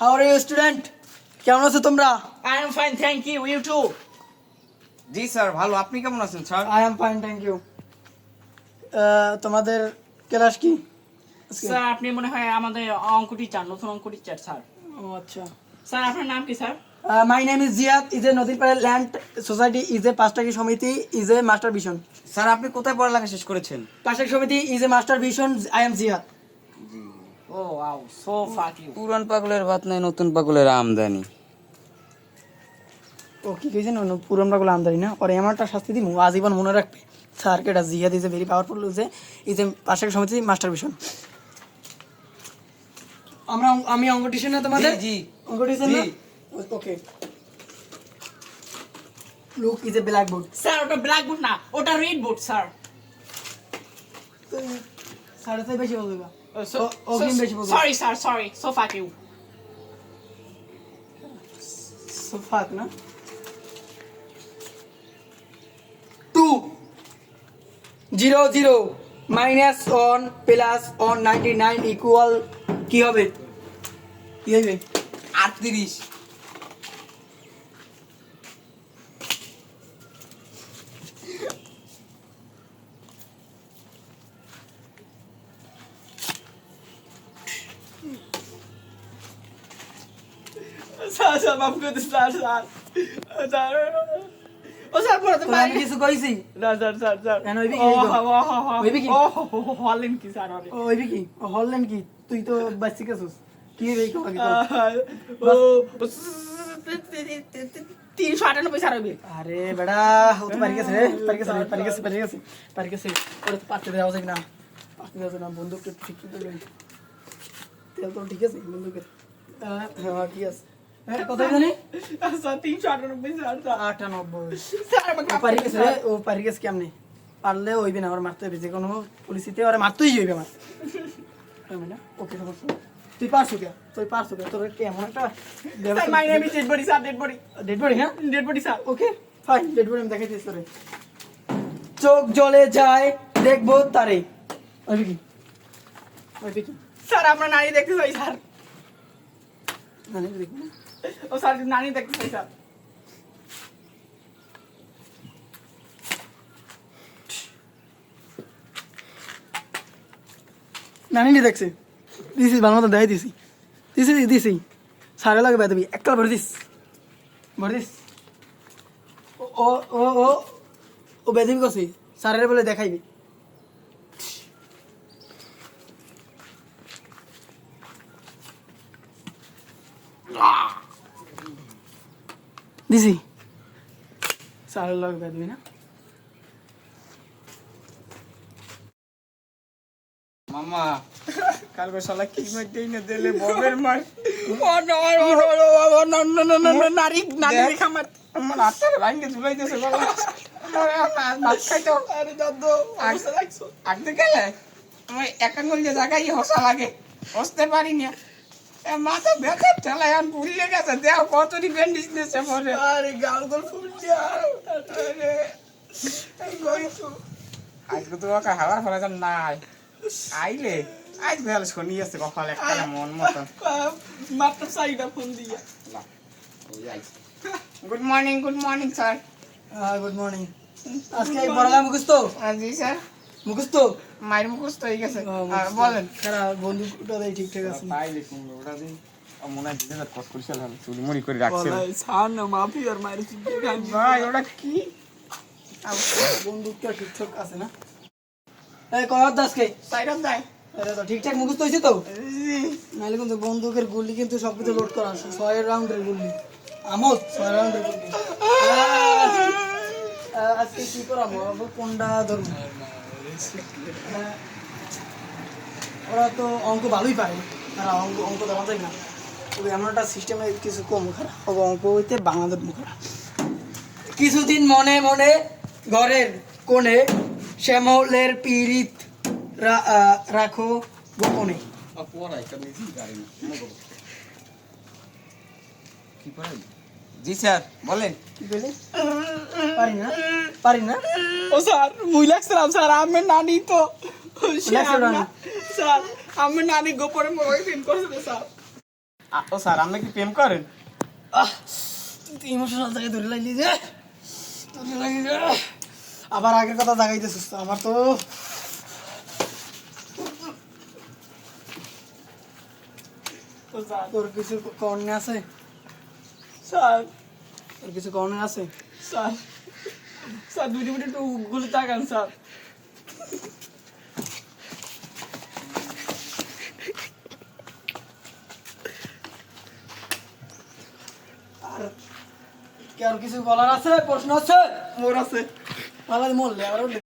How are you student কেমন আছো তোমরা? I am fine, thank you. You too. জি স্যার ভালো। আপনি কেমন আছেন sir? I am fine thank you তোমাদের ক্লাস কি? স্যার আপনি মনে হয় আমাদের অঙ্ক টিচার নতুন অঙ্ক টিচার স্যার। ও আচ্ছা। স্যার আপনার নাম কি sir? My name is Ziyad is a Nodipara land society is a পাঁচটাকি সমিতি is a master vision sir আপনি কোথায় পড়ালেখা শেষ করেছেন? পাঁচটাকি সমিতি is a master vision I am Ziyad oh wow so fuck পুরান পাগলের ভাত নাই নতুন পাগলের আমদানি। ও কি কইছে না পুরন বাগুলো আমদানি না? ওর এমনটা শাস্তি দিমু আজীবন মনে রাখবে। স্যার কেটা Ziyad is a very powerful is a is a সমিতি মাস্টার ভিশন আমরা আমি অঙ্ক টিউশন না তোমাদের? জি অঙ্ক টিউশন না? Okay. Look is a black board sir ওটা ব্ল্যাক বোর্ড না ওটা রেড বোর্ড স্যার। সাড়ে ছয় বেশি বলবে বা। ও- অগ্রিম বেশি বলবে sorry sir sorry so fuck you So fuck, না two zero zero minus one plus one ninety nine equal কি হবে? কি হবে আটত্রিশ। স্যার স্যার মাফ করে দিন স্যার স্যার স্যার ও স্যার পড়াতে তোরা আমি কিছু কইছি না স্যার স্যার স্যার কেন হইবে কি ও হইবে? হা হা হা হা হইবে কি? ও হলেন কি স্যার আরে ও কি? ও হললেন কি? তুই তো বাচ্চি গেছিস কি হইবে কি ও তিনশো আটানব্বই স্যার হবে। আরে বেড়া ও তো পারি গেছে রে পারি গেছে রে পারি গেছে পারি গেছে পারি গেছে। ওরে তো পারতে দেওয়া যায় না। পারতে দেওয়া না বন্দুকটা ঠিক ঠিক তেল তো ঠিক আছে বন্দুকের হ্যাঁ ঠিক আছে। কত জানি স্যার তিনশো আটানব্বই আটানব্বই। ও পারি গেছে কেমনে? পারলে হইবে না আমার মারতে হবে যে কোনো পরিস্থিতি ওরা মারতেই হইবে আমার। ওকে সমস্যা তুই পারছ কে? তুই পারছ কে? তোর কেমন একটা sir my name is dead body sir dead body dead body হ্যাঁ? Dead body sir. Okay fine dead body আমি দেখাইতেছি তোরে। চোখ জ্বলে যায় দেখব তারে। কি স্যার আমরা নানি দেখতে চাই স্যার। না না, দেখব না। ও স্যার নানি দেখতে স্যার নানি নি দেখছে। দিছি ভালো মতো দেখাই দিছি। দিছি দিছি। সারে লাগে বেদবি। একটা ভরে দিস। ভরে দিস। ও ও ও ও বেদবি করছি। সারের বলে দেখাইবি। দিছি সারের লাগে বেদবি না মামা কালকে শালা কি মার দেই না দিলে ববের মার। ও no oh no oh no no no no no no নারী দেখ। দেখা মার আমার হাতের ভাঙ্গে ঝুলাইতেছে বাবা। আমার আমার ভাত খাইতো। আরে দাদু অবস্থা লাগছো আঁকতে গেলে? আমার এক আঙুল যে জায়গায় হসা লাগে হসতে পারি না। এ মাথা ব্যথা ঠেলায় আমি ভুলে গেছে। দেহ কতটি ব্যান্ডেজ নিয়েছে পরে আরে গাল গল ফুলছে আরে। আজকে তো ওকে হাওয়ার ফলে তো নাই আইলে আজ বেলা শনি আছে কপালে একটা মন মতো। মাত্র সাইডা ফোন দিয়া। Good morning good morning sir হ্যাঁ গুড মর্নিং আজকে বড়লা মুখস্থ? জি স্যার মুখস্থ? মায়ের মুখস্থ হয়ে গেছে। বলেন। খারাপ বন্ধুটা ঠিকঠাক আছে। তাই দেখুন ওটা দিন মনে হয় দিদি কষ্ট করেছিলাম চুরি মুড়ি করে রাখছিল ছাড় না মাফি আর মায়ের চিন্তা ভাই ওটা কি? বন্দুকটা ঠিকঠাক আছে না? এই কয় দাসকে সাইডাম যায় ঠিকঠাক মুখস্থ হয়েছে তো? নাহলে কিন্তু বন্দুকের গুলি কিন্তু সব কিছু লোড করা আছে। ছয় রাউন্ডের গুলি। আমোদ ছয় রাউন্ডের গুলি। আজকে কি করাবো? কোনটা ধরবো? ওরা তো অঙ্ক ভালোই পারে তারা অঙ্ক অঙ্ক দেওয়া যায় না। তবে এমন একটা সিস্টেমে কিছু কম খারাপ তবে অঙ্ক হইতে বাংলাদেশ মুখরা কিছুদিন মনে মনে ঘরের কোণে শ্যামলের আহ, রাখো গোপনে। কি পড়াই জি স্যার বলেন। কি পারি না পারি না। ও স্যার মুই লাগছিলাম স্যার আমি নানি তো? স্যার আমি নানি গোপনে মোবাইল করছিল স্যার। ও স্যার আপনি কি প্রেম করেন? ইমোশনাল জায়গায় ধরে লাগলি যে। ধরে লাগলি যে। আবার আগের কথা জাগাইতেছিস তো আমার তো। Oh sir. তোর কিছু করণে আছে? স্যার। তোর কিছু করণে আছে? স্যার। স্যার দুটি মিনিট একটু গুলি তাকান স্যার। আর কিছু বলার আছে? প্রশ্ন আছে? মোর আছে। তাহলে মরলে আবার